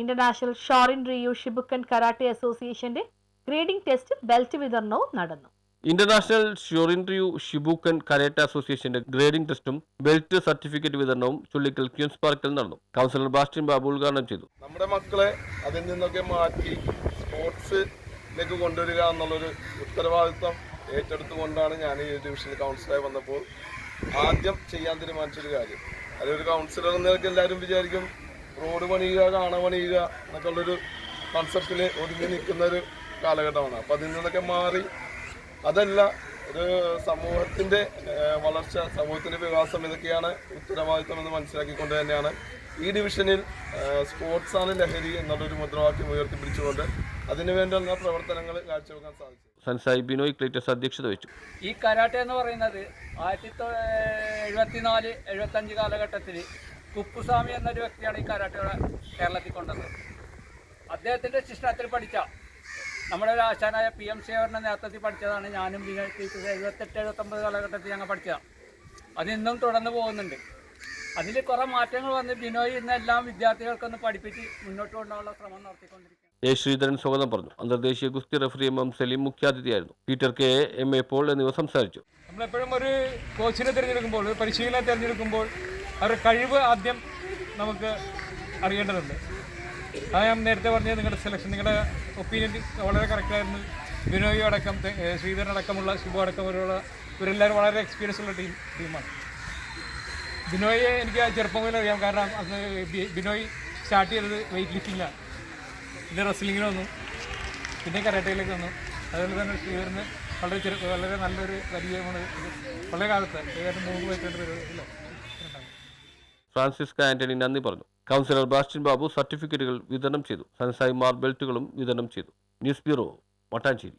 International Shorin Ryu Shibukan karate അസോസിയേഷന്റെ grading test belt വിതരണവും നടന്നു. International Shorin Ryu Shibukan karate അസോസിയേഷന്റെ grading ടെസ്റ്റും ബെൽറ്റ് സർട്ടിഫിക്കറ്റ് വിതരണവും ചുള്ളിക്കൽ ക്യൂൻസ് പാർക്കിൽ നടന്നു. കൗൺസിലർ ബാസ്റ്റിൻ ബാബു ഉദ്ഘാടനം ചെയ്തു. നമ്മുടെ മക്കളെ അതിൽ നിന്നൊക്കെ മാറ്റി സ്പോർട്സിലേക്ക് കൊണ്ടുവരിക എന്നുള്ളൊരു ഉത്തരവാദിത്വം ഏറ്റെടുത്തുകൊണ്ടാണ് ഞാൻ ഈ ഡിവിഷനിൽ കൗൺസിലായി വന്നപ്പോൾ ആദ്യം ചെയ്യാൻ തീരുമാനിച്ചൊരു കാര്യം. അതൊരു കൗൺസിലർ എന്നൊക്കെ എല്ലാവരും വിചാരിക്കും റോഡ് പണിയുക കാണ പണിയുക എന്നൊക്കെ ഉള്ളൊരു കൺസെപ്റ്റിൽ ഒതുങ്ങി നിൽക്കുന്ന ഒരു കാലഘട്ടമാണ്. അപ്പം അതിൽ നിന്നൊക്കെ മാറി അതല്ല ഒരു സമൂഹത്തിന്റെ വളർച്ച സമൂഹത്തിന്റെ വികാസം ഇതൊക്കെയാണ് ഉത്തരവാദിത്വം എന്ന് മനസ്സിലാക്കിക്കൊണ്ട് തന്നെയാണ് ഈ ഡിവിഷനിൽ സ്പോർട്സ് സ്പോർട്സാണ് ലഹരി എന്നുള്ളൊരു മുദ്രാവാക്യം ഉയർത്തിപ്പിടിച്ചുകൊണ്ട് അതിനുവേണ്ടുന്ന പ്രവർത്തനങ്ങൾ കാഴ്ചവെക്കാൻ സാധിച്ചു. സൻസായി ബിനോയ് ക്ലേറ്റസ് അധ്യക്ഷത വഹിച്ചു. ഈ കരാട്ടെ എന്ന് പറയുന്നത് ആയിരത്തി തൊ- എഴുപത്തിനാല് എഴുപത്തഞ്ച് കാലഘട്ടത്തിൽ കുപ്പുസ്വാമി എന്നൊരു വ്യക്തിയാണ് ഈ കരാട്ടെ ഇവിടെ കേരളത്തിൽ കൊണ്ടുവന്നത് അദ്ദേഹത്തിന്റെ ശിഷ്ടത്തിൽ പഠിച്ച നമ്മുടെ ഒരു ആശാനായ പി എം ശേഖറിന്റെ നേതൃത്വത്തിൽ പഠിച്ചതാണ് ഞാനും ബി എഴുപത്തെട്ട് എഴുപത്തൊമ്പത് കാലഘട്ടത്തിൽ ഞങ്ങൾ പഠിച്ചതാണ്. അതിന്നും തുടർന്ന് പോകുന്നുണ്ട്. അതിൽ കുറേ മാറ്റങ്ങൾ വന്ന് ബിനോയ് ഇന്ന് എല്ലാം വിദ്യാർത്ഥികൾക്കൊന്ന് പഠിപ്പിച്ച് മുന്നോട്ട് കൊണ്ടുപോകാനുള്ള ശ്രമം നടത്തിക്കൊണ്ടിരിക്കുകയാണ്. എ. ശ്രീധരൻ സ്വാഗതം പറഞ്ഞു. അന്തർദേശീയ ഗുസ്തി referee M. M Saleem മുഖ്യാതിഥിയായിരുന്നു. Peter K. M. A. Paul എന്നിവർ സംസാരിച്ചു. നമ്മളെപ്പോഴും ഒരു കോച്ചിനെ തിരഞ്ഞെടുക്കുമ്പോൾ ഒരു പരിശീലനം തിരഞ്ഞെടുക്കുമ്പോൾ അവരുടെ കഴിവ് ആദ്യം നമുക്ക് അറിയേണ്ടതുണ്ട്. അത് ഞാൻ നേരത്തെ പറഞ്ഞത് നിങ്ങളുടെ സെലക്ഷൻ നിങ്ങളുടെ ഒപ്പീനിയൻ വളരെ കറക്റ്റായിരുന്നു ബിനോയ് അടക്കം ശ്രീധരൻ അടക്കമുള്ള ശുഭ അടക്കമുള്ള ഇവരെല്ലാവരും വളരെ എക്സ്പീരിയൻസ് ഉള്ള ടീം ടീമാണ് ബിനോയെ എനിക്ക് ചെറുപ്പം മുതൽ അറിയാം. കാരണം അന്ന് ബിനോയ് സ്റ്റാർട്ട് ചെയ്തത് വെയിറ്റ് ലിഫ്റ്റിങ്ങിലാണ് പിന്നെ റെസ്ലിങ്ങിന് വന്നു. പിന്നെ കരാട്ടയിലേക്ക് വന്നു. അതുപോലെ തന്നെ ശ്രീധരന് വളരെ ചെറു വളരെ നല്ലൊരു പരിചയമാണ് വളരെ കാലത്ത് ഏതാണ്ട് മൂന്ന് വയസ്സായിട്ട് പരിപാടി. ഫ്രാൻസിസ്ക ആന്റണി നന്ദി പറഞ്ഞു. കൗൺസിലർ ബാസ്റ്റിൻ ബാബു സർട്ടിഫിക്കറ്റുകൾ വിതരണം ചെയ്തു. സൻസായി മാർ ബെൽറ്റുകളും വിതരണം ചെയ്തു. News bureau Mattancherry.